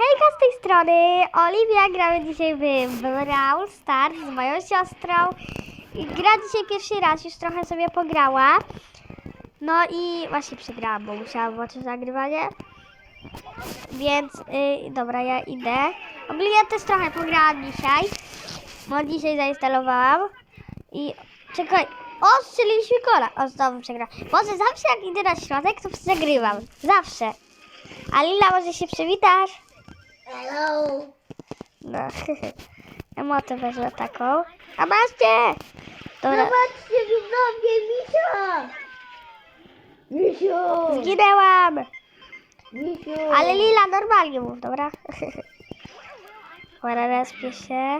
Hejka z tej strony, Oliwia, gramy dzisiaj w Brawl Stars z moją siostrą. Gra dzisiaj pierwszy raz, już trochę sobie pograła. No i właśnie przegrałam, bo musiałam włączyć nagrywanie. Więc, y, dobra, ja idę. Ogólnie też trochę pograłam dzisiaj, bo dzisiaj zainstalowałam. I czekaj, o, kola. O, znowu przegrałam. Może zawsze jak idę na środek, to przegrywam. Zawsze. A Lila, może się przywitasz? Hello. No, emotę wezmę taką. A masz cię! Dobra, Zobaczcie widzowie, Misia! Misiu! zginęłam! Misiu! Ale Lila, normalnie mów, dobra? Dobra, respię się.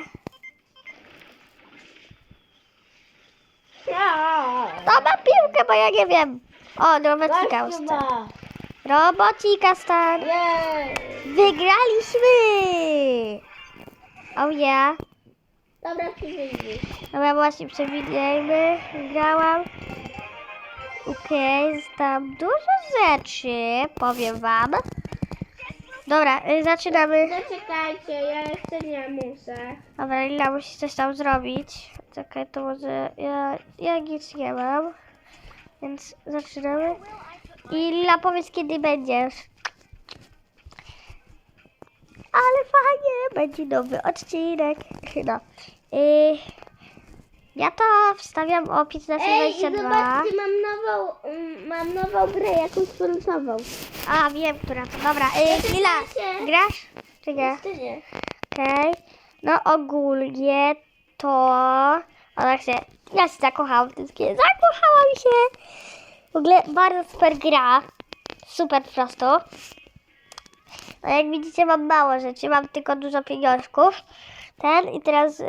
Kto ma piłkę, bo ja nie wiem. O, ustal. ma! Robocika stan. Jej! Wygraliśmy! Oh yeah. Dobra, przyjdziesz. Dobra, właśnie przewidzieliśmy. Wygrałam. Okej, okay, tam dużo rzeczy, powiem wam. Dobra, y, zaczynamy. Zaczekajcie, ja jeszcze nie muszę. Dobra, Lila musi coś tam zrobić. Czekaj, to może ja, ja nic nie mam. Więc zaczynamy. I Lila, powiedz kiedy będziesz. Ale fajnie, będzie nowy odcinek. No. Y, ja to wstawiam o Ej, i 15.22. zobaczcie, mam nową, mm, mam nową grę, jakąś frontową. A, wiem, która to. Dobra, y, Lila, grasz? Czy nie? Jeszcze nie. Okej. No ogólnie to... Ona się... Ja się zakochałam w tym skinie. Zakochałam się! W ogóle bardzo super gra. Super prosto. No jak widzicie mam mało rzeczy. Mam tylko dużo pieniążków. Ten i teraz y,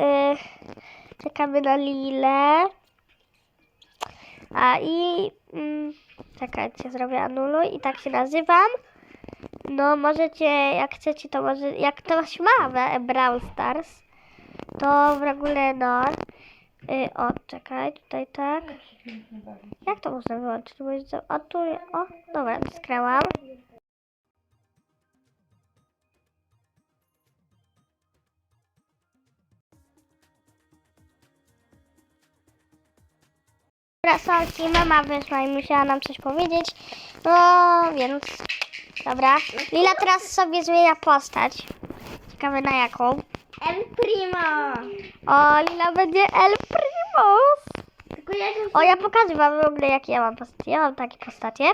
czekamy na Lilę. A i... Mm, czekajcie, zrobię anuluj i tak się nazywam. No możecie, jak chcecie, to może, jak ktoś ma Brawl Stars, to w ogóle no, y, o, czekaj, tutaj tak. Jak to można wyłączyć? Bo jest, o, tu, o, dobra, skrałam. Dobra, sorki, mama wyszła i musiała nam coś powiedzieć, no więc Dobra. Lila teraz sobie zmienia postać. Ciekawe na jaką. El Primo! O, Lila będzie El Primus. Tylko ja się... O, ja pokażę wam w ogóle jakie ja mam postacie. Ja mam takie postacie.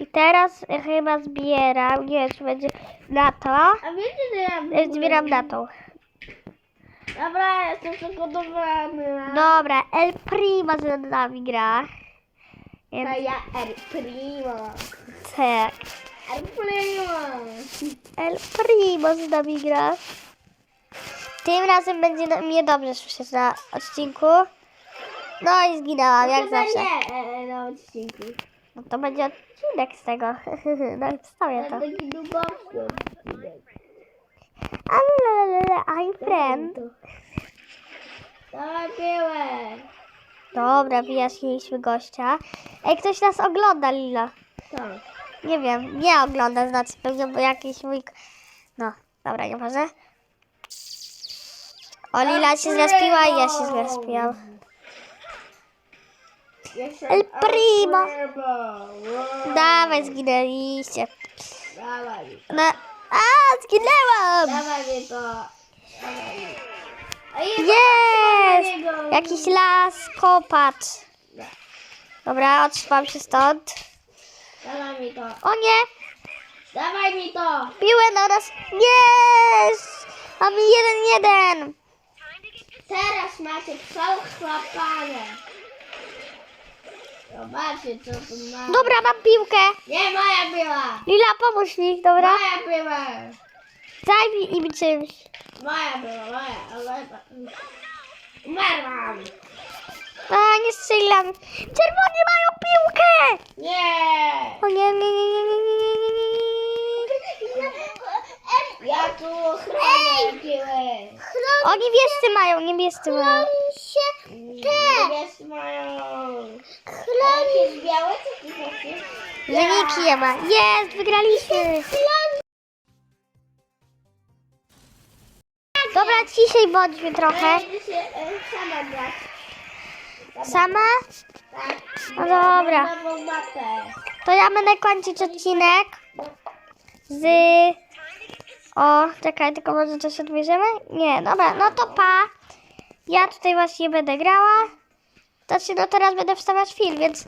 I teraz chyba zbieram, nie wiem czy będzie na to. A wiecie, że ja... w E, Zbieram na to. Dobra, jestem przygotowany. Dobra, El Primo z nami gra. Więc To ja El Primo. tak. El Primo. El Primo z nami gra. Tym razem będzie mnie dobrze słyszeć na odcinku. No i zginęłam, jak Chyba zawsze. nie e, na odcinku. No to będzie odcinek z tego. No i wstawię to. Taki długości odcinek. Ale I'm friend. Dawaj piłę. Dobra, wyjaśniliśmy gościa. Ej, ktoś nas ogląda, Lila. Co? Nie wiem, nie ogląda, znaczy pewnie, bo jakiś mój... No, dobra, nie może. O, Lila się zrespiła i ja się zrespiłam. El Primo. Dawaj, zginęliście. No, a, zginęłam! Dawaj mi to. Jest! Jakiś las, kopacz. Dobra, otrzymam się stąd. Dawaj mi to. O nie, Dawaj mi to. piłę na nas. Jest! Mamy jeden, jeden. Teraz macie przełchłapane. Zobaczcie co tu ma. Dobra, mam piłkę. Nie moja była. Lila, pomóż mi, dobra? Moja była. Daj mi im czymś. Moja była, moja. ale- Umarłam. A, nie strzelam. Czerwoni mają piłkę. Nie. O nie, nie, nie, nie, nie, nie, nie, nie, nie. Ja tu chronię piłę. O, niebiescy mają, niebiescy mają. się Niebiescy mają. Chroni. Jakieś białe czy ty chcesz? Wyniki nie ma. Jest, wygraliśmy. Dobra, ciszej bądźmy trochę. Ja idę się e, sama grać. Sama? Tak. No dobra. Mam nową mapę. To ja będę kończyć odcinek z... O, czekaj, tylko może coś odbierzemy? Nie, dobra, no to pa. Ja tutaj właśnie będę grała. Znaczy, no teraz będę wstawiać film, więc